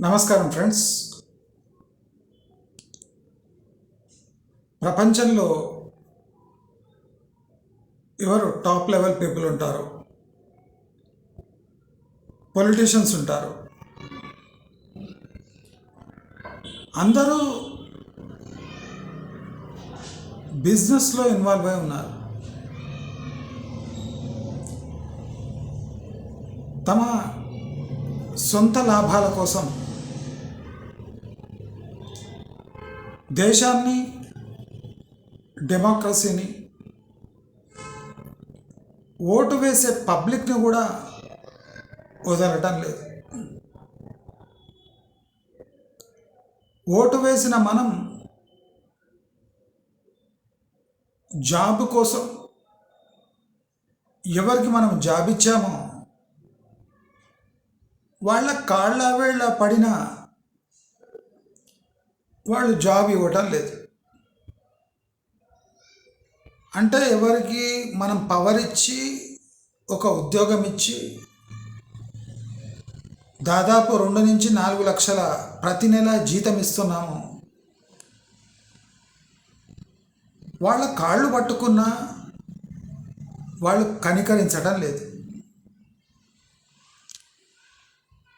నమస్కారం ఫ్రెండ్స్. ప్రపంచంలో ఎవరు టాప్ లెవెల్ పీపుల్ ఉంటారు? పొలిటీషియన్స్ ఉంటారు. అందరూ బిజినెస్లో ఇన్వాల్వ్ అయి ఉన్నారు. తమ సొంత లాభాల కోసం దేశాన్ని డెమోక్రసీని ఓటు వేసే పబ్లిక్ని కూడా వదలటం లేదు. ఓటు వేసిన మనం జాబ్ కోసం ఎవరికి మనం జాబ్ ఇచ్చామో వాళ్ళ కాళ్ళ వేళ్ళ పడిన వాళ్ళు జాబ్ ఇవ్వటం లేదు. అంటే ఎవరికి మనం పవర్ ఇచ్చి ఒక ఉద్యోగం ఇచ్చి దాదాపు రెండు నుంచి నాలుగు లక్షల ప్రతి నెల జీతం ఇస్తున్నాము. వాళ్ళ కాళ్ళు పట్టుకున్నా వాళ్ళు కనికరించడం లేదు.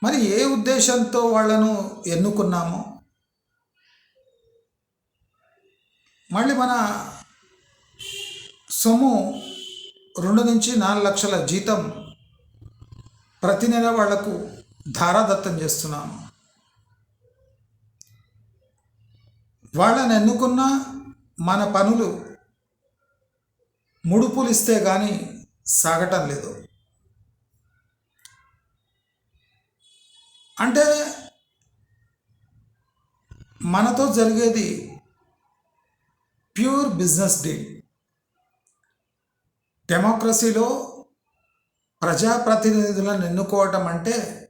మరి ఏ ఉద్దేశంతో వాళ్ళను ఎన్నుకున్నామో? మళ్ళీ మన సొమ్ము రెండు నుంచి నాలుగు లక్షల జీతం ప్రతి నెల వాళ్ళకు ధారాదత్తం చేస్తున్నాము. వాళ్ళని ఎన్నుకున్న మన పనులు ముడుపులు ఇస్తే కానీ సాగటం లేదు. అంటే మనతో జరిగేది ప్యూర్ బిజినెస్ డీల్. డెమోక్రసీలో ప్రజాప్రతినిధులను ఎన్నుకోవటం అంటే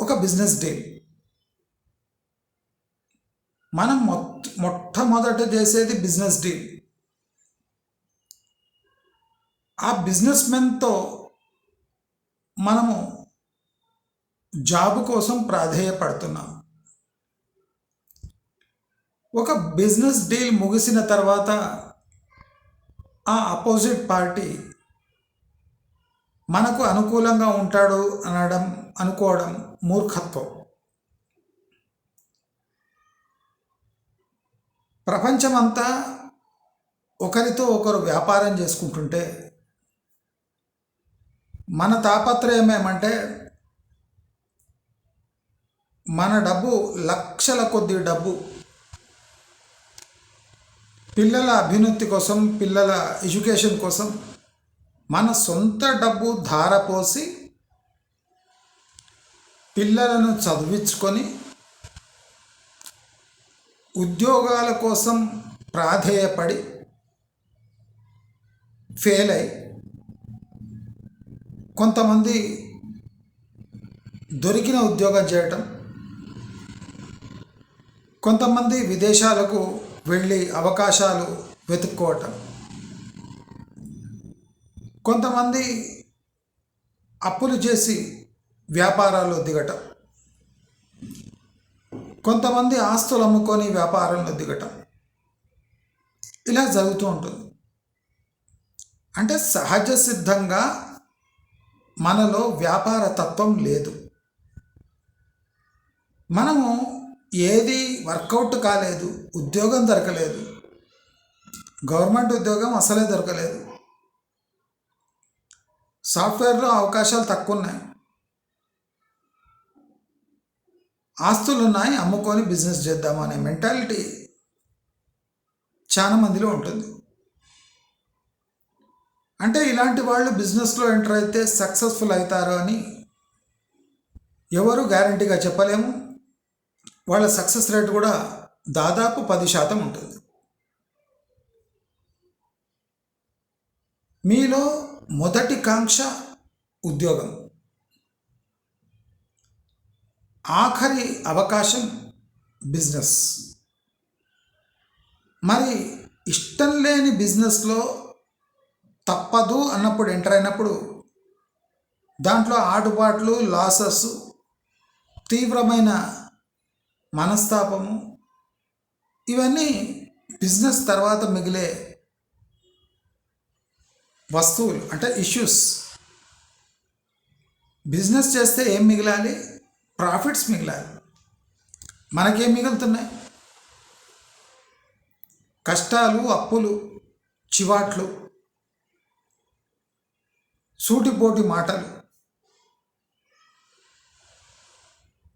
ఒక బిజినెస్ డీల్. మనం మొట్ట మొట్టమొదట చేసేది బిజినెస్ డీల్. ఆ బిజినెస్ మెన్తో మనము జాబ్ కోసం ప్రాధేయపడుతున్నాం. ఒక బిజినెస్ డీల్ ముగిసిన తర్వాత ఆ అపోజిట్ పార్టీ మనకు అనుకూలంగా ఉంటాడు అనడం అనుకోవడం మూర్ఖత్వం. ప్రపంచమంతా ఒకరితో ఒకరు వ్యాపారం చేసుకుంటుంటే మన తాపత్రయం ఏమంటే మన డబ్బు లక్షల కొద్ది డబ్బు పిల్లల అభ్యున్నతి కోసం పిల్లల ఎడ్యుకేషన్ కోసం మన సొంత డబ్బు ధారపోసి పిల్లలను చదివించుకొని ఉద్యోగాల కోసం ప్రాధేయపడి ఫెయిల్ అయి కొంతమంది దొరికిన ఉద్యోగం చేయటం కొంతమంది విదేశాలకు వెళ్ళి అవకాశాలు వెతుక్కోవటం. కొంతమంది అప్పులు చేసి వ్యాపారాల్లో దిగటం. కొంతమంది ఆస్తులు అమ్ముకొని వ్యాపారంలో దిగటం. ఇలా జరుగుతూ ఉంటుంది. అంటే సహజ సిద్ధంగా మనలో వ్యాపార తత్వం లేదు. మనము ఏది వర్కౌట్ కాలేదు ఉద్యోగం దొరకలేదు గవర్నమెంట్ ఉద్యోగం అసలే దొరకలేదు. సాఫ్ట్వేర్లో అవకాశాలు తక్కువ ఉన్నాయి ఆస్తులు ఉన్నాయి అమ్ముకొని బిజినెస్ చేద్దామనే మెంటాలిటీ చాలా మందిలో ఉంటుంది. అంటే ఇలాంటి వాళ్ళు బిజినెస్లో ఎంటర్ అయితే సక్సెస్ఫుల్ అవుతారు అని ఎవరు గ్యారంటీగా చెప్పలేము. వాళ్ళ సక్సెస్ రేట్ కూడా దాదాపు పది శాతం ఉంటుంది. మీలో మొదటి కాంక్ష ఉద్యోగం. ఆఖరి అవకాశం బిజినెస్ మరి ఇష్టం లేని బిజినెస్లో తప్పదు అన్నప్పుడు ఎంటర్ అయినప్పుడు దాంట్లో ఆటుపాట్లు లాసెస్ తీవ్రమైన మనస్తాపము ఇవన్నీ బిజినెస్ తర్వాత మిగిలే వస్తువులు అంటే ఇష్యూస్. బిజినెస్ చేస్తే ఏం మిగిలాలి? ప్రాఫిట్స్ మిగిలాలి. మనకేం మిగులుతున్నాయి? కష్టాలు అప్పులు చివాట్లు సూటిపోటి మాటలు.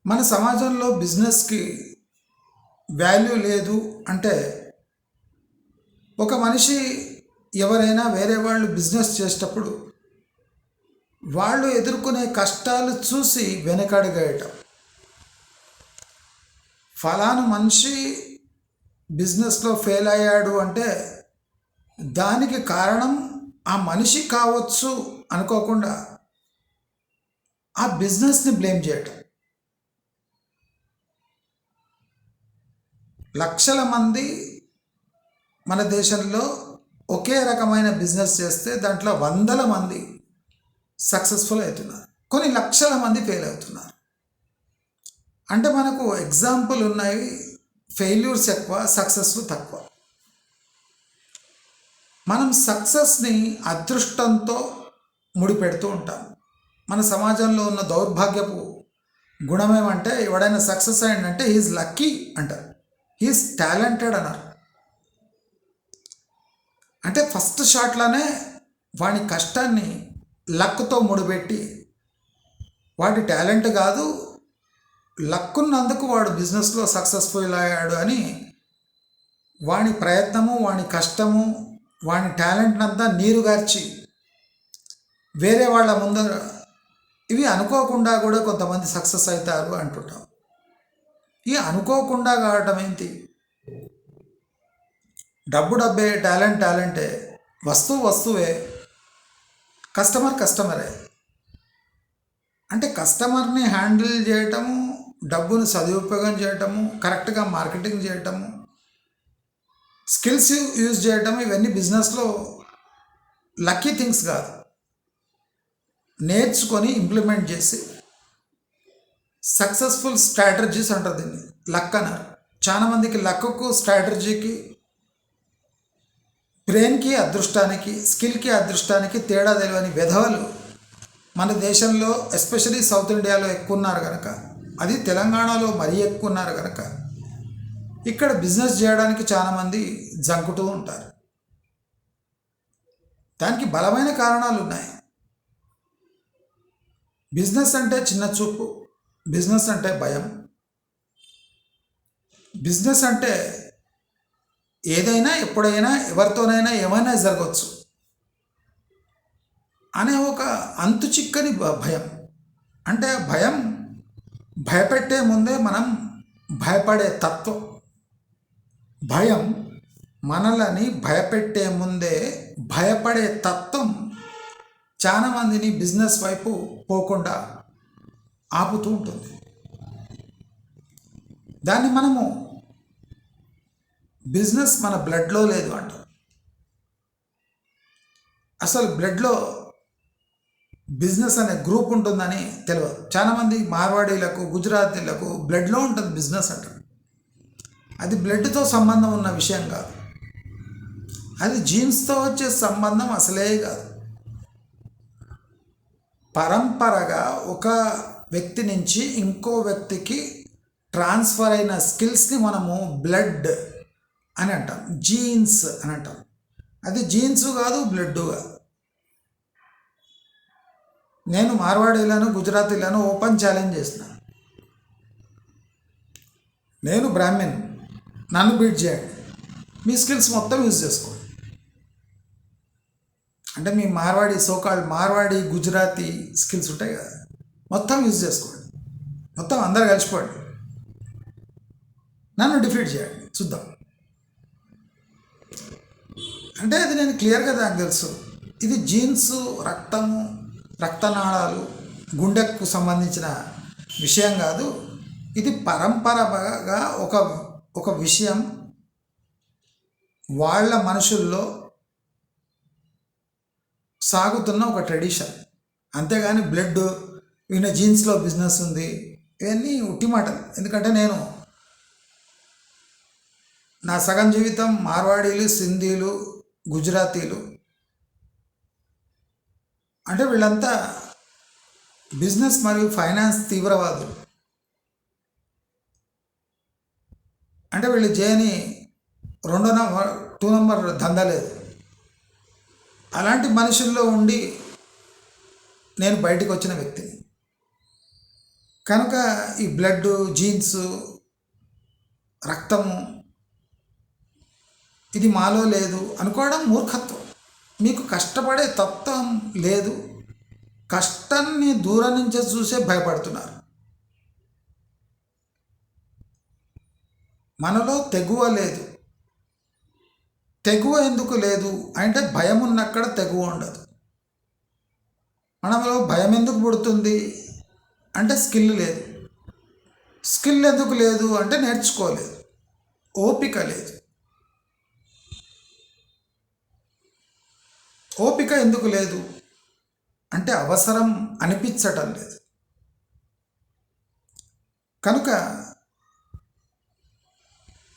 మన సమాజంలో బిజినెస్కి వాల్యూ లేదు అంటే ఒక మనిషి ఎవరైనా వేరే వాళ్ళు బిజినెస్ చేసేటప్పుడు వాళ్ళు ఎదుర్కొనే కష్టాలు చూసి వెనకడగేయటం. ఫలాను మనిషి బిజినెస్లో ఫెయిల్ అయ్యాడు అంటే దానికి కారణం ఆ మనిషి కావచ్చు అనుకోకుండా ఆ బిజినెస్ని బ్లేమ్ చేయటం. లక్షల మంది మన దేశంలో ఒకే రకమైన బిజినెస్ చేస్తే దాంట్లో వందల మంది సక్సెస్ఫుల్ అవుతున్నారు. కొన్ని లక్షల మంది ఫెయిల్ అవుతున్నారు. అంటే మనకు ఎగ్జాంపుల్ ఉన్నాయి. ఫెయిల్యూర్స్ ఎక్కువ సక్సెస్లు తక్కువ. మనం సక్సెస్ని అదృష్టంతో ముడిపెడుతూ ఉంటాం. మన సమాజంలో ఉన్న దౌర్భాగ్యపు గుణం ఎవడైనా సక్సెస్ అయ్యిందంటే హీఈస్ లక్కీ అంటారు. హీఈస్ టాలెంటెడ్ అన్నారు. అంటే ఫస్ట్ షాట్లోనే వాడి కష్టాన్ని లక్తో ముడిపెట్టి వాడి టాలెంట్ కాదు లక్కున్నందుకు వాడు బిజినెస్లో సక్సెస్ఫుల్ అయ్యాడు అని వాని ప్రయత్నము వాని కష్టము వాని టాలెంట్ అంతా నీరుగార్చి వేరే వాళ్ళ ముందర ఇవి అనుకోకుండా కూడా కొంతమంది సక్సెస్ అవుతారు అంటుంటాం. ఈ అనుకోకుండా కావటం ఏంటి? డబ్బు డబ్బే టాలెంట్ టాలెంటే వస్తువు వస్తువే కస్టమర్ కస్టమరే. అంటే కస్టమర్ని హ్యాండిల్ చేయటము డబ్బును సదుపయోగం చేయటము కరెక్ట్గా మార్కెటింగ్ చేయటము స్కిల్స్ యూజ్ చేయటం ఇవన్నీ బిజినెస్లో లక్కీ థింగ్స్ కాదు. నేర్చుకొని ఇంప్లిమెంట్ చేసి సక్సెస్ఫుల్ స్ట్రాటజీస్ అంటారు దీన్ని. లక్ అన్నారు. చాలామందికి లక్కు స్ట్రాటజీకి బ్రెయిన్కి అదృష్టానికి స్కిల్కి అదృష్టానికి తేడా తెలియని విధవలు మన దేశంలో ఎస్పెషలీ సౌత్ ఇండియాలో ఎక్కువ ఉన్నారు కనుక అది తెలంగాణలో మరీ ఎక్కువ ఉన్నారు కనుక ఇక్కడ బిజినెస్ చేయడానికి చాలామంది జంకుతూ ఉంటారు. దానికి బలమైన కారణాలు ఉన్నాయి బిజినెస్ అంటే చిన్న చూపు. బిజినెస్ అంటే భయం. బిజినెస్ అంటే ఏదైనా ఎప్పుడైనా ఎవరితోనైనా ఏమైనా జరగవచ్చు అనే ఒక అంతు చిక్కని భ- భయం. అంటే భయం భయపెట్టే ముందే మనం భయపడే తత్వం. భయం మనలని భయపెట్టే ముందే భయపడే తత్వం చాలా మందిని బిజినెస్ వైపు పోకుండా ఆపుతూ ఉంటుంది. దాన్ని మనము బిజినెస్ మన బ్లడ్లో లేదు అంటాం. అసలు బ్లడ్లో బిజినెస్ అనే గ్రూప్ ఉంటుందని తెలియదు చాలామంది మార్వాడీలకు గుజరాతీలకు బ్లడ్లో ఉంటుంది బిజినెస్ అంటారు అది బ్లడ్తో సంబంధం ఉన్న విషయం కాదు. అది జీన్స్తో వచ్చే సంబంధం అసలే కాదు. పరంపరగా ఒక వ్యక్తి నుంచి ఇంకో వ్యక్తికి ట్రాన్స్ఫర్ అయిన స్కిల్స్ని మనము బ్లడ్ అని అంటాం. జీన్స్ అని అంటాం. అది జీన్స్ కాదు బ్లడ్ కాదు. నేను మార్వాడీలను గుజరాతీలను ఓపెన్ ఛాలెంజ్ చేసిన నేను బ్రాహ్మణ్. నన్ను బీట్ చేయండి. మీ స్కిల్స్ మొత్తం యూజ్ చేసుకోండి. అంటే మీ Marwari so called Marwari Gujarati skills ఉంటాయి కదా. మొత్తం యూజ్ చేసుకోండి. మొత్తం అందరు కలిసిపోండి. నన్ను డిఫీట్ చేయండి. చూద్దాం. అంటే అది నేను క్లియర్గా నాకు తెలుసు. ఇది జీన్స్ రక్తము రక్తనాళాలు గుండెకు సంబంధించిన విషయం కాదు. ఇది పరంపరగా ఒక ఒక విషయం. వాళ్ళ మనుషుల్లో సాగుతున్న ఒక ట్రెడిషన్. అంతేగాని బ్లడ్ ఈయన జీన్స్లో బిజినెస్ ఉంది. ఇవన్నీ ఉట్టి మాటలు. ఎందుకంటే నేను నా సగం జీవితం మార్వాడీలు సింధీలు గుజరాతీలు. అంటే వీళ్ళంతా బిజినెస్ మరియు ఫైనాన్స్ తీవ్రవాదులు. అంటే వీళ్ళు జేని రెండో నంబర్ టూ నంబర్ దందలేదు అలాంటి మనుషుల్లో ఉండి నేను బయటికి వచ్చిన వ్యక్తిని. కనుక ఈ బ్లడ్ జీన్స్ రక్తము ఇది మాలో లేదు అనుకోవడం మూర్ఖత్వం. మీకు కష్టపడే తత్వం లేదు. కష్టాన్ని దూరం నుంచే చూసే భయపడుతున్నారు. మనలో తెగువ లేదు. తెగువ ఎందుకు లేదు అంటే భయం ఉన్నక్కడ తెగువ ఉండదు. మనలో భయం ఎందుకు పుడుతుంది? అంటే స్కిల్ లేదు. స్కిల్ ఎందుకు లేదు అంటే నేర్చుకోలేదు. ఓపిక లేదు. ఓపిక ఎందుకు లేదు? అంటే అవసరం అనిపించటం లేదు. కనుక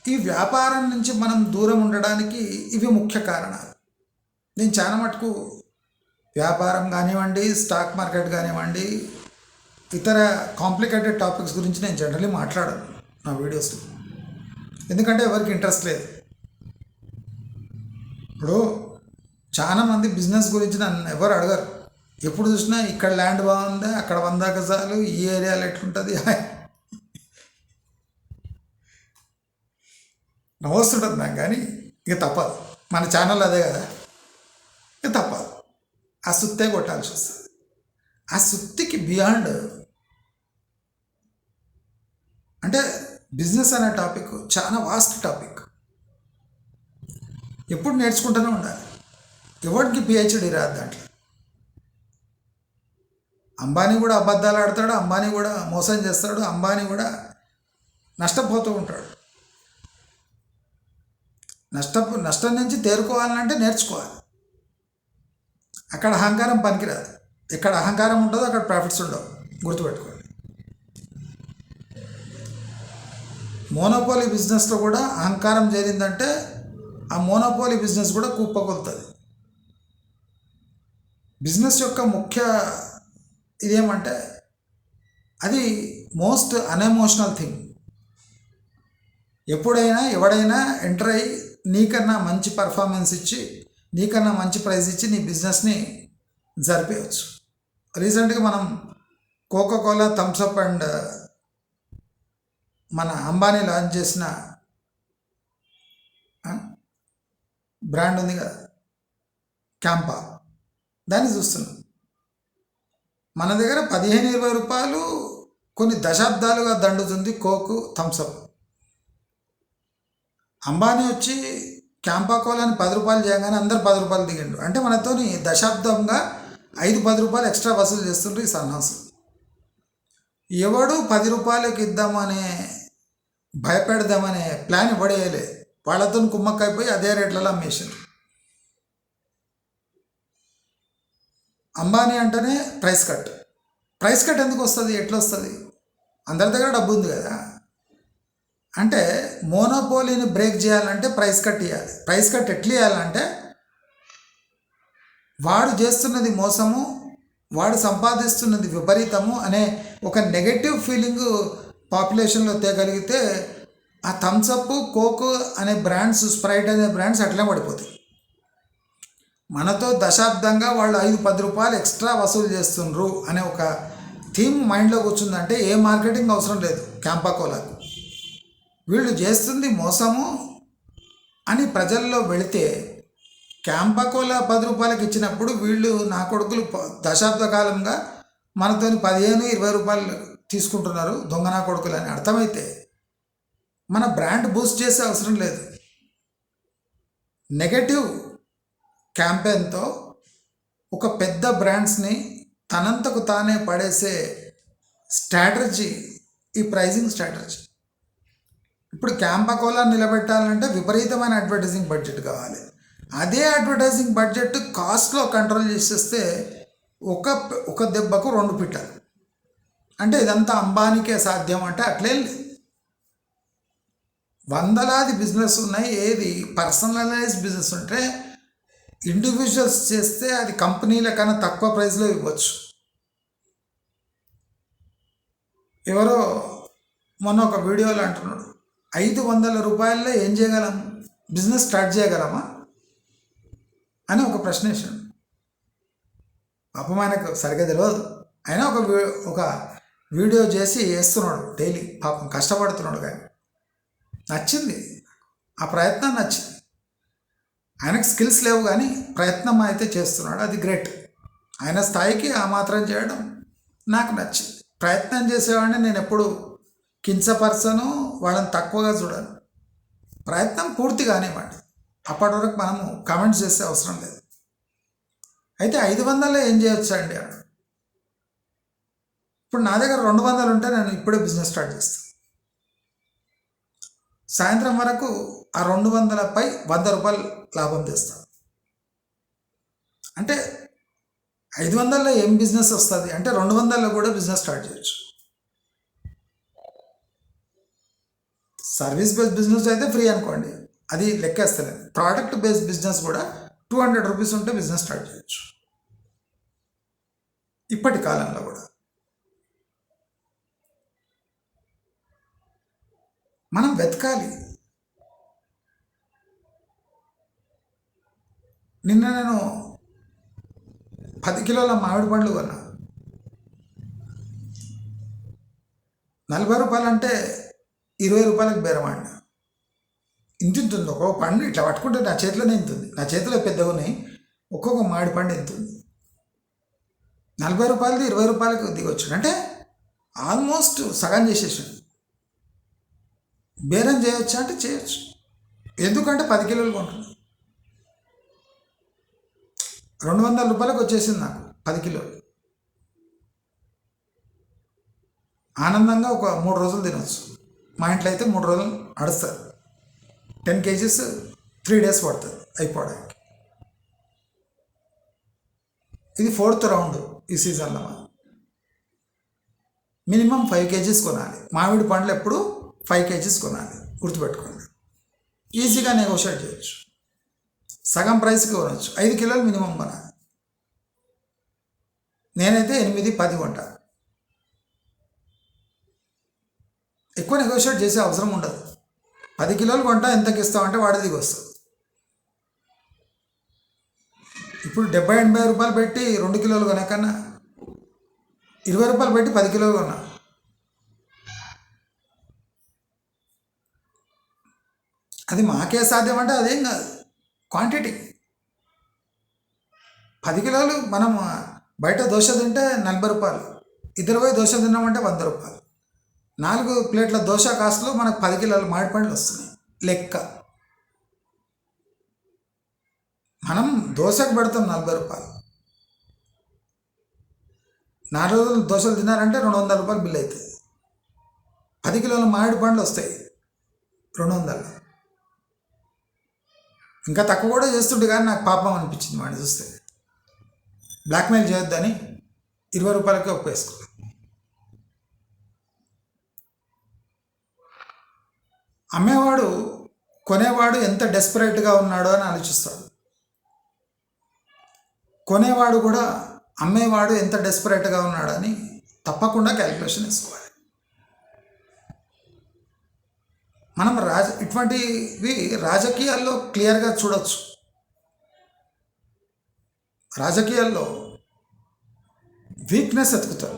ఈ వ్యాపారం నుంచి మనం దూరం ఉండడానికి ఇవి ముఖ్య కారణాలు. నేను చాలా మటుకు వ్యాపారం కానివ్వండి స్టాక్ మార్కెట్ కానివ్వండి ఇతర కాంప్లికేటెడ్ టాపిక్స్ గురించి నేను జనరలీ మాట్లాడను నా వీడియోస్లో ఎందుకంటే ఎవరికి ఇంట్రెస్ట్ లేదు. ఇప్పుడు చాలామంది బిజినెస్ గురించి నన్ను ఎవరు అడగరు. ఎప్పుడు చూసినా ఇక్కడ ల్యాండ్ బాగుందా అక్కడ వంద గజాలు ఈ ఏరియాలో ఎట్లుంటుంది? నవస్తుంటుంది నాకు కానీ ఇక తప్పదు. మన ఛానల్ అదే కదా. ఇక తప్పదు. ఆ సుత్తే కొట్టాల్సి వస్తుంది. ఆ సుత్తికి బియాండ్ అంటే బిజినెస్ అనే టాపిక్ చాలా వాస్ట్ టాపిక్ ఎప్పుడు నేర్చుకుంటూనే ఉండాలి. ఎవరికి పిహెచ్డి రాదు దాంట్లో? అంబానీ కూడా అబద్ధాలు ఆడతాడు అంబానీ కూడా మోసం చేస్తాడు అంబానీ కూడా నష్టపోతూ ఉంటాడు. నష్టపు నష్టం నుంచి తేరుకోవాలంటే నేర్చుకోవాలి. అక్కడ అహంకారం పనికిరాదు. ఎక్కడ అహంకారం ఉంటుందో అక్కడ ప్రాఫిట్స్ ఉండవు. గుర్తుపెట్టుకో. మోనోపోలీ బిజినెస్లో కూడా అహంకారం చేరిందంటే ఆ మోనోపోలీ బిజినెస్ కూడా కుప్పకొలుతుంది. బిజినెస్ యొక్క ముఖ్య ఇదేమంటే అది మోస్ట్ అన్ఎమోషనల్ థింగ్. ఎప్పుడైనా ఎవడైనా ఎంటర్ అయ్యి నీకన్నా మంచి పర్ఫార్మెన్స్ ఇచ్చి నీకన్నా మంచి ప్రైజ్ ఇచ్చి నీ బిజినెస్ని జరిపేయచ్చు. రీసెంట్గా మనం కోకో కోలా థమ్స్అప్ అండ్ మన అంబానీ లాంచ్ చేసిన బ్రాండ్ ఉంది కదా క్యాంపా. దాన్ని చూస్తున్నాం. మన దగ్గర పదిహేను ఇరవై రూపాయలు కొన్ని దశాబ్దాలుగా దండుతుంది కోకు థమ్స్అప్ అంబానీ వచ్చి క్యాంపా కోలాని పది రూపాయలు చేయగానే అందరు పది రూపాయలు దిగిండు. అంటే మనతోని దశాబ్దంగా ఐదు పది రూపాయలు ఎక్స్ట్రా వసూలు చేస్తుండ్రు ఈ సన్నాసులు. ఎవడు పది రూపాయలకి ఇద్దామనే భయపెడదామనే ప్లాన్ ఇవ్వడేయలే వాళ్ళతో కుమ్మక్కైపోయి అదే రేట్లలో అమ్మేశారు అంబానీ అంటేనే ప్రైస్ కట్ ప్రైస్ కట్ ఎందుకు వస్తుంది? ఎట్లా వస్తుంది? అందరి దగ్గర డబ్బు ఉంది కదా. అంటే మోనోపోలీని బ్రేక్ చేయాలంటే ప్రైస్ కట్ ఇవ్వాలి ప్రైస్ కట్ ఎట్లా ఇవ్వాలంటే వాడు చేస్తున్నది మోసము వాడు సంపాదిస్తున్నది విపరీతము అనే ఒక నెగటివ్ ఫీలింగ్ పాపులేషన్లో తేగలిగితే ఆ థమ్సప్ కోక్ అనే బ్రాండ్స్ స్ప్రైట్ అనే బ్రాండ్స్ అట్లే పడిపోతాయి. మనతో దశాబ్దంగా వాళ్ళు ఐదు పది రూపాయలు ఎక్స్ట్రా వసూలు చేస్తుండ్రు అనే ఒక థీమ్ మైండ్లో కూర్చుందంటే ఏ మార్కెటింగ్ అవసరం లేదు క్యాంపాకోలాకు. వీళ్ళు చేస్తుంది మోసము అని ప్రజల్లో వెళితే క్యాంపాకోలా పది రూపాయలకి ఇచ్చినప్పుడు వీళ్ళు నా కొడుకులు దశాబ్ద కాలంగా మనతోని పదిహేను ఇరవై రూపాయలు తీసుకుంటున్నారు దొంగనా కొడుకులు అని అర్థమైతే మన బ్రాండ్ బూస్ట్ చేసే అవసరం లేదు. నెగటివ్ క్యాంపెయిన్తో ఒక పెద్ద బ్రాండ్స్ని తనంతకు తానే పడేసే స్ట్రాటజీ ఈ ప్రైజింగ్ స్ట్రాటజీ. ఇప్పుడు క్యాంపకోలా నిలబెట్టాలంటే విపరీతమైన అడ్వర్టైజింగ్ బడ్జెట్ కావాలి. అదే అడ్వర్టైజింగ్ బడ్జెట్ కాస్ట్లో కంట్రోల్ చేసేస్తే ఒక ఒక దెబ్బకు రెండు పిట్టలు. అంటే ఇదంతా అంబానీకే సాధ్యం అంటే అట్లే లేదు. వందలాది బిజినెస్ ఉన్నాయి. ఏది పర్సనలైజ్ బిజినెస్ ఉంటే ఇండివిజువల్స్ చేస్తే అది కంపెనీల కన్నా తక్కువ ప్రైస్లో ఇవ్వచ్చు. ఎవరో మొన్న ఒక వీడియోలో అంటున్నాడు ఐదు వందల రూపాయల్లో ఏం చేయగలం? బిజినెస్ స్టార్ట్ చేయగలమా? అని ఒక ప్రశ్న వేసాడు పాపం ఆయనకు సరిగ్గా తెలియదు అయినా ఒక ఒక వీడియో చేసి వేస్తున్నాడు డైలీ. పాపం కష్టపడుతున్నాడు కానీ. నచ్చింది. ఆ ప్రయత్నం నచ్చింది. ఆయనకు స్కిల్స్ లేవు కానీ ప్రయత్నం అయితే చేస్తున్నాడు. అది గ్రేట్. ఆయన స్థాయికి ఆ మాత్రం చేయడం నాకు నచ్చింది. ప్రయత్నం చేసేవాడిని నేను ఎప్పుడు కించపరచను వాళ్ళని తక్కువగా చూడను. ప్రయత్నం పూర్తి కానివ్వండి. అప్పటి వరకు మనము కామెంట్స్ చేసే అవసరం లేదు. అయితే ఐదు వందల్లో ఏం చేయొచ్చు అండి ఇప్పుడు నా దగ్గర రెండు వందలు ఉంటే నేను ఇప్పుడే బిజినెస్ స్టార్ట్ చేస్తాను సాయంత్రం వరకు ఆ రెండు వందలపై వంద రూపాయలు లాభం తెస్తాను అంటే ఐదు వందల్లో ఏం బిజినెస్ వస్తుంది? అంటే రెండు వందల్లో కూడా బిజినెస్ స్టార్ట్ చేయొచ్చు. సర్వీస్ బేస్డ్ బిజినెస్ అయితే ఫ్రీ అనుకోండి. అది లెక్కేస్తలేదు. ప్రోడక్ట్ బేస్డ్ బిజినెస్ కూడా టూ హండ్రెడ్ రూపీస్ ఉంటే బిజినెస్ స్టార్ట్ చేయొచ్చు. ఇప్పటి కాలంలో కూడా. మనం వెతకాలి. నిన్న నేను పది కిలోల మామిడి పండ్లు కొన్నా. నలభై రూపాయలు అంటే ఇరవై రూపాయలకు బేరమాడిన ఇంత ఉంటుంది ఒక్కొక్క పండు ఇట్లా పట్టుకుంటే నా చేతిలోనే ఇంతుంది. నా చేతిలో పెద్దగా ఉన్నాయి. ఒక్కొక్క మామిడి పండు ఇంతుంది. నలభై రూపాయలది ఇరవై రూపాయలకు దిగొచ్చు అంటే ఆల్మోస్ట్ సగం చేసేసాడు. బేరం చేయొచ్చా అంటే చేయొచ్చు. ఎందుకంటే పది కిలోలు కొంటున్నా. రెండు వందల రూపాయలకు వచ్చేసింది నాకు పది కిలోలు. ఆనందంగా ఒక మూడు రోజులు తినొచ్చు. మా ఇంట్లో అయితే మూడు రోజులు నడుస్తుంది టెన్ కేజీస్ త్రీ డేస్ పడుతుంది అయిపోవడానికి. ఇది ఫోర్త్ రౌండ్ ఈ సీజన్లో మినిమం ఫైవ్ కేజీస్ కొనాలి. మామిడి పండ్లు ఎప్పుడు ఫైవ్ కేజీస్ కొనాలి గుర్తుపెట్టుకోండి. ఈజీగా నెగోషియేట్ చేయొచ్చు. సగం ప్రైస్కి కొనవచ్చు ఐదు కిలోలు మినిమం కొనాలి. నేనైతే ఎనిమిది పది కొంటా. ఎక్కువ నెగోషియేట్ చేసే అవసరం ఉండదు. పది కిలోలు కొంటా ఎంతకి ఇస్తామంటే వాడి దిగి వస్తుంది ఇప్పుడు డెబ్బై ఎనభై రూపాయలు పెట్టి రెండు కిలోలు కొనకన్నా ఇరవై రూపాయలు పెట్టి పది కిలోలు కొన్నా. అది మాకే సాధ్యం అంటే అదేం కాదు. క్వాంటిటీ పది కిలోలు మనం బయట దోశ తింటే నలభై రూపాయలు. ఇద్దరు పోయి దోశ తిన్నామంటే వంద రూపాయలు. నాలుగు ప్లేట్ల దోశ కాస్ట్లో మనకు పది కిలోల మామిడి పండ్లు వస్తున్నాయి. లెక్క. మనం దోశకు పెడతాం నలభై రూపాయలు. నాలుగు రోజులు దోశలు తిన్నారంటే రెండు వందల రూపాయలు బిల్ అవుతుంది. పది కిలోల మామిడి పండ్లు వస్తాయి. రెండు వందలు. ఇంకా తక్కువ కూడా చేస్తుంటే కానీ నాకు పాపం అనిపించింది వాడిని చూస్తే. బ్లాక్మెయిల్ చేయొద్దని ఇరవై రూపాయలకి ఒప్పేసుకున్నాను అమ్మేవాడు కొనేవాడు ఎంత డెస్పరేట్గా ఉన్నాడో అని ఆలోచిస్తాడు. కొనేవాడు కూడా అమ్మేవాడు ఎంత డెస్పరేట్గా ఉన్నాడని తప్పకుండా క్యాలిక్యులేషన్ వేసుకోవాలి. మనం రాజ ఇటువంటివి రాజకీయాల్లో క్లియర్గా చూడవచ్చు రాజకీయాల్లో వీక్నెస్ ఎతుకుతారు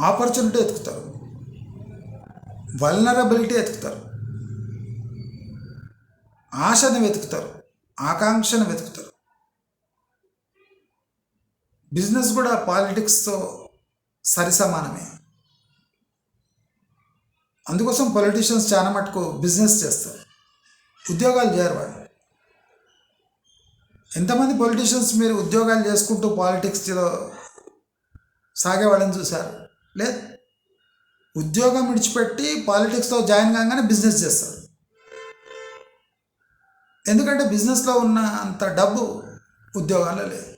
ఆపర్చునిటీ ఎతుకుతారు వల్నరబిలిటీ ఎతుకుతారు ఆశను వెతుకుతారు. ఆకాంక్షను వెతుకుతారు. బిజినెస్ కూడా పాలిటిక్స్తో సరిసమానమే. అందుకోసం పొలిటీషియన్స్ చాలా మటుకు బిజినెస్ చేస్తారు. ఉద్యోగాలు చేయరు వాళ్ళు. ఎంతమంది పొలిటీషియన్స్ మీరు ఉద్యోగాలు చేసుకుంటూ పాలిటిక్స్లో సాగేవాళ్ళని చూశారు? లేదు. ఉద్యోగం విడిచిపెట్టి పాలిటిక్స్లో జాయిన్ కాగానే బిజినెస్ చేస్తారు. ఎందుకంటే బిజినెస్లో ఉన్న అంత డబ్బు ఉద్యోగాల్లో లేదు.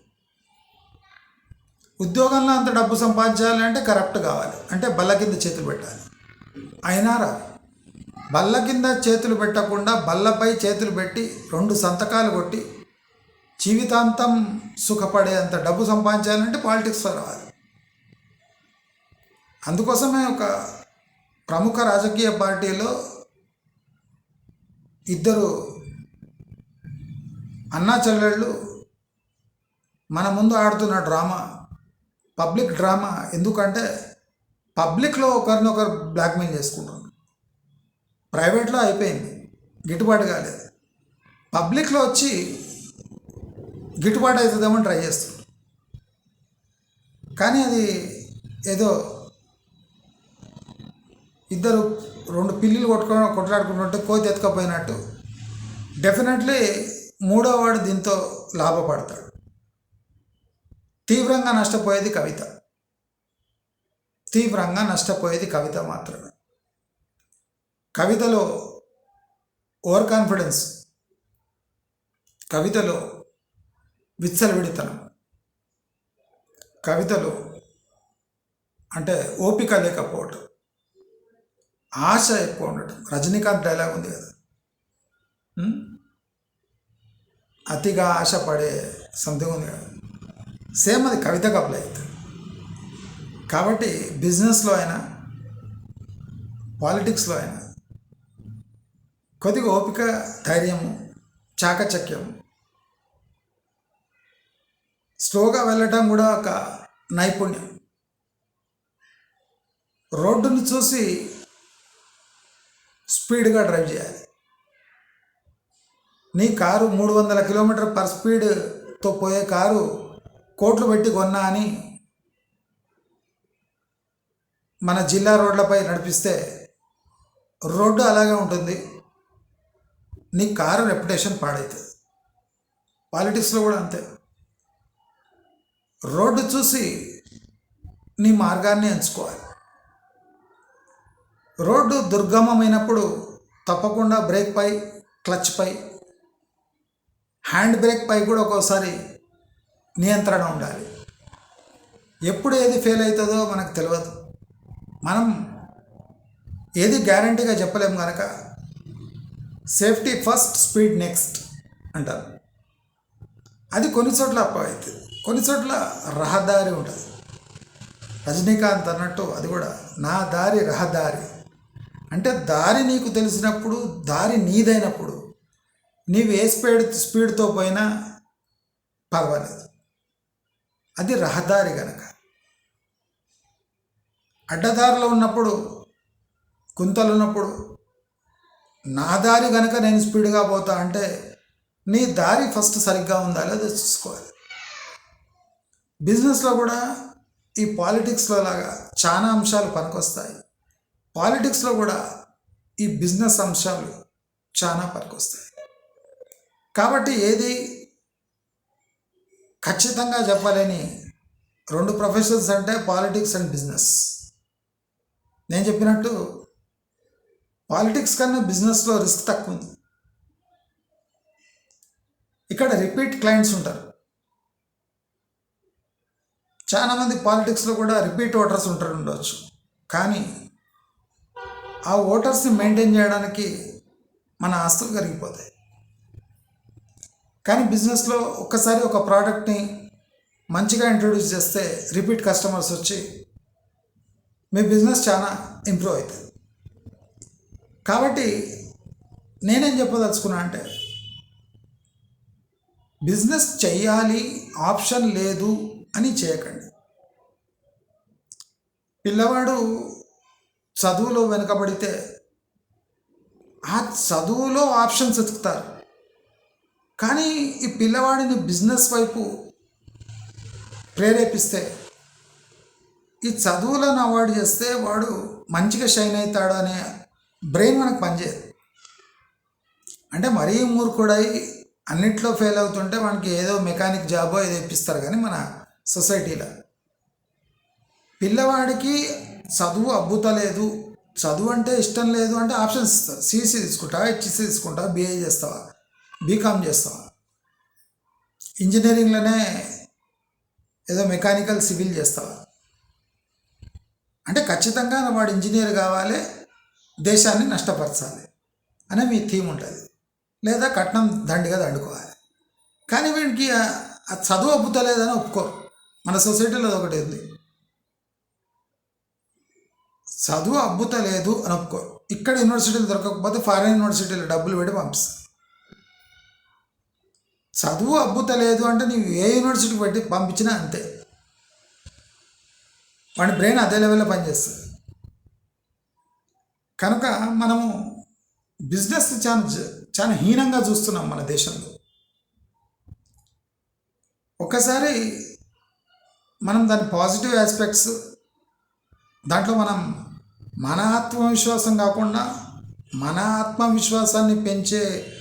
ఉద్యోగంలో అంత డబ్బు సంపాదించాలి అంటే కరప్ట్ కావాలి. అంటే బల్ల కింద చేతులు పెట్టాలి. అయినారా బల్ల కింద చేతులు పెట్టకుండా బల్లపై చేతులు పెట్టి రెండు సంతకాలు కొట్టి జీవితాంతం సుఖపడే అంత డబ్బు సంపాదించాలంటే పాలిటిక్స్లో రావాలి. అందుకోసమే ఒక ప్రముఖ రాజకీయ పార్టీలో ఇద్దరు అన్నా చెల్లెళ్ళు మన ముందు ఆడుతున్న డ్రామా పబ్లిక్ డ్రామా ఎందుకంటే పబ్లిక్లో ఒకరినొకరు బ్లాక్మెయిల్ చేసుకుంటున్నారు ప్రైవేట్లో అయిపోయింది. గిట్టుబాటు కాలేదు. పబ్లిక్లో వచ్చి గిట్టుబాటు అవుతుందేమో ట్రై చేస్తున్నారు కానీ అది ఏదో ఇద్దరు రెండు పిల్లులు కొట్టుకో కొట్లాడుకుంటుంటే కోతి ఎత్తుకపోయినట్టు డెఫినెట్లీ మూడో వాడు దీంతో లాభపడతాడు. తీవ్రంగా నష్టపోయేది కవిత. తీవ్రంగా నష్టపోయేది కవిత మాత్రమే. కవితలో ఓవర్ కాన్ఫిడెన్స్ కవితలో విచ్చలవిడితనం కవితలో అంటే ఓపిక లేకపోవటం ఆశ ఎక్కువ ఉండటం రజనీకాంత్ డైలాగ్ ఉంది కదా. అతిగా ఆశపడే సంథింగ్ ఉంది కదా. సేమ్ అది కవితకు అప్లై అవుతుంది. కాబట్టి బిజినెస్లో అయినా పాలిటిక్స్లో అయినా కొద్దిగా ఓపిక ధైర్యము చాకచక్యం స్లోగా వెళ్ళటం కూడా ఒక నైపుణ్యం. రోడ్డును చూసి స్పీడ్గా డ్రైవ్ చేయాలి. నీ కారు మూడు వందల కిలోమీటర్ పర్ స్పీడ్తో పోయే కారు కోట్లు పెట్టి కొన్నా అని మన జిల్లా రోడ్లపై నడిపిస్తే రోడ్డు అలాగే ఉంటుంది. నీ కారు రెప్యుటేషన్ పాడవుతుంది పాలిటిక్స్లో కూడా అంతే. రోడ్డు చూసి నీ మార్గాన్ని ఎంచుకోవాలి. రోడ్డు దుర్గమమైనప్పుడు తప్పకుండా బ్రేక్ పై క్లచ్ పై హ్యాండ్ బ్రేక్ పై కూడా ఒక్కోసారి నియంత్రణ ఉండాలి. ఎప్పుడు ఏది ఫెయిల్ అవుతుందో మనకు తెలియదు మనం ఏది గ్యారంటీగా చెప్పలేము కనుక సేఫ్టీ ఫస్ట్ స్పీడ్ నెక్స్ట్ అంటారు. అది కొన్ని చోట్ల అవుతుంది కొన్ని చోట్ల రహదారి ఉంటుంది. రజనీకాంత్ అన్నట్టు అది కూడా నా దారి రహదారి. అంటే దారి నీకు తెలిసినప్పుడు దారి నీదైనప్పుడు నీవు ఏ స్పీడ్ స్పీడ్తో పోయినా పర్వాలేదు. అది రహదారి కనుక అడ్డదారిలో ఉన్నప్పుడు గుంతలు ఉన్నప్పుడు నా దారి కనుక నేను స్పీడ్గా పోతా అంటే నీ దారి ఫస్ట్ సరిగ్గా ఉందా లేదా చూసుకోవాలి. బిజినెస్లో కూడా ఈ పాలిటిక్స్లో లాగా చాలా అంశాలు పనికొస్తాయి. పాలిటిక్స్లో కూడా ఈ బిజినెస్ అంశాలు చాలా పనికొస్తాయి. కాబట్టి ఏది ఖచ్చితంగా చెప్పలేని రెండు ప్రొఫెషన్స్ అంటే పాలిటిక్స్ అండ్ బిజినెస్. నేను చెప్పినట్టు పాలిటిక్స్ కన్నా బిజినెస్లో రిస్క్ తక్కువ ఉంది ఇక్కడ రిపీట్ క్లయింట్స్ ఉంటారు. చాలామంది పాలిటిక్స్లో కూడా రిపీట్ ఓటర్స్ ఉంటారు ఉండవచ్చు కానీ ఆ ఓటర్స్ని మెయింటైన్ చేయడానికి మన ఆస్తులు కరిగిపోతాయి. కానీ బిజినెస్లో ఒక్కసారి ఒక ప్రోడక్ట్ని మంచిగా ఇంట్రొడ్యూస్ చేస్తే రిపీట్ కస్టమర్స్ వచ్చి మీ బిజినెస్ చాలా ఇంప్రూవ్ అవుతుంది. కాబట్టి నేనేం చెప్పదలుచుకున్నా అంటే బిజినెస్ చెయ్యాలి ఆప్షన్ లేదు అని చేయకండి. పిల్లవాడు చదువులో వెనుకబడితే ఆ చదువులో ఆప్షన్స్ వెతుకుతారు. కానీ ఈ పిల్లవాడిని బిజినెస్ వైపు ప్రేరేపిస్తే ఈ చదువులను అవాయిడ్ చేస్తే వాడు మంచిగా షైన్ అవుతాడు అనే బ్రెయిన్ మనకు పనిచేయదు. అంటే మరీ మూర్ఖుడై అన్నిట్లో ఫెయిల్ అవుతుంటే మనకి ఏదో మెకానిక్ జాబో ఏదో ఇప్పిస్తారు కానీ మన సొసైటీలో. పిల్లవాడికి చదువు అబ్బుతలేదు చదువు అంటే ఇష్టం లేదు అంటే ఆప్షన్స్ ఇస్తారు. సిసి తీసుకుంటావా హెచ్సి తీసుకుంటావా బీఏ చేస్తావా బీకామ్ చేస్తావా? ఇంజనీరింగ్లోనే ఏదో మెకానికల్ సివిల్ చేస్తావా? అంటే ఖచ్చితంగా వాడు ఇంజనీర్ కావాలి దేశాన్ని నష్టపరచాలి అనే మీ థీమ్ ఉంటుంది. లేదా కట్నం దండిగా దండుకోవాలి. కానీ వీడికి ఆ చదువు ఒప్పుతలేదని ఒప్పుకోరు. మన సొసైటీలో అది ఒకటి ఉంది. చదువు అబ్బుతలేదు అని ఒప్పుకోరు. ఇక్కడ యూనివర్సిటీలు దొరకకపోతే ఫారిన్ యూనివర్సిటీలు డబ్బులు పెట్టి పంపిస్తారు. చదువు అబ్బుతలేదు అంటే నీవు ఏ యూనివర్సిటీ పెట్టి పంపించినా అంతే. వాడి బ్రెయిన్ అదే లెవెల్లో పనిచేస్తుంది. కనుక మనము బిజినెస్ చాలా చాలా హీనంగా చూస్తున్నాం మన దేశంలో. ఒక్కసారి మనం దాని పాజిటివ్ ఆస్పెక్ట్స్ దాంట్లో మనం మన ఆత్మవిశ్వాసం కాకుండా మన ఆత్మవిశ్వాసాన్ని పెంచే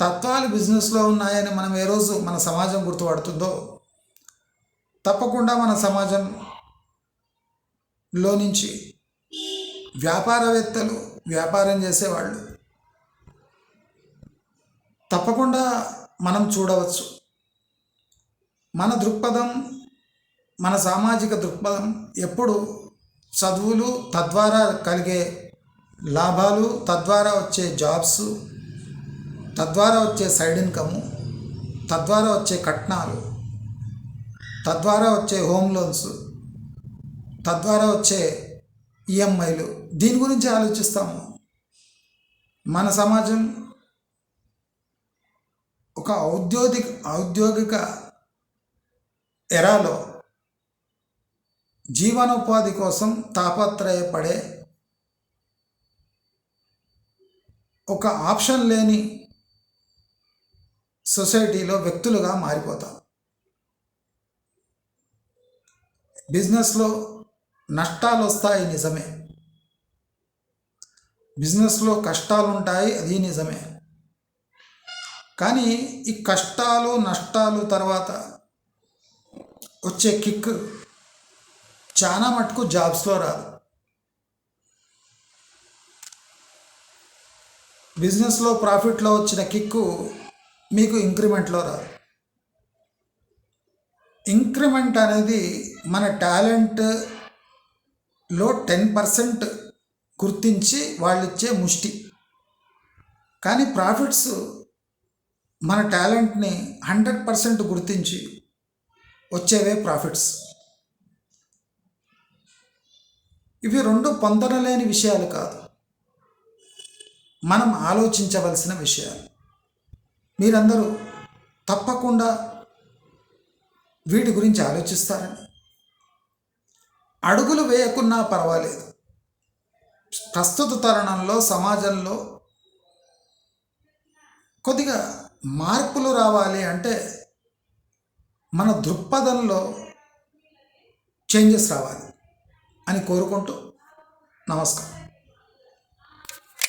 తత్వాలు బిజినెస్లో ఉన్నాయని మనం ఏ రోజు మన సమాజం గుర్తుపడుతుందో తప్పకుండా మన సమాజం లో నుంచి వ్యాపారవేత్తలు వ్యాపారం చేసేవాళ్ళు. తప్పకుండా మనం చూడవచ్చు. మన దృక్పథం మన సామాజిక దృక్పథం ఎప్పుడు చదువులు తద్వారా కలిగే లాభాలు తద్వారా వచ్చే జాబ్స్ తద్వారా వచ్చే సైడ్ ఇన్కము తద్వారా వచ్చే కట్నాలు తద్వారా వచ్చే హోమ్ లోన్స్ తద్వారా వచ్చే ఈఎంఐలు. దీని గురించి ఆలోచిస్తాము. మన సమాజం ఒక ఔద్యోగిక ఔద్యోగిక ఎరాలో జీవనోపాధి కోసం తాపత్రయపడే ఒక ఆప్షన్ లేని సొసైటీలో వ్యక్తులుగా మారిపోతాం. బిజినెస్లో నష్టాలు వస్తాయి నిజమే. బిజినెస్లో కష్టాలు ఉంటాయి అది నిజమే. కానీ ఈ కష్టాలు నష్టాలు తర్వాత వచ్చే కిక్ చాలా మటుకు జాబ్స్లో రాదు. బిజినెస్లో ప్రాఫిట్లో వచ్చిన కిక్కు మీకు ఇంక్రిమెంట్లో రాదు. ఇంక్రిమెంట్ అనేది మన టాలెంట్ లో టెన్ పర్సెంట్ గుర్తించి వాళ్ళు ఇచ్చే ముష్టి. కానీ ప్రాఫిట్స్ మన టాలెంట్ని హండ్రెడ్ పర్సెంట్ గుర్తించి వచ్చేవే ప్రాఫిట్స్. ఇవి రెండు పొందనలేని విషయాలు కాదు. మనం ఆలోచించవలసిన విషయాలు. మీరందరూ తప్పకుండా వీటి గురించి ఆలోచిస్తారని. అడుగులు వేయకున్నా పర్వాలేదు. ప్రస్తుత తరుణంలో సమాజంలో కొద్దిగా మార్పులు రావాలి అంటే మన దృక్పథంలో చేంజెస్ రావాలి అని కోరుకుంటూ నమస్కారం.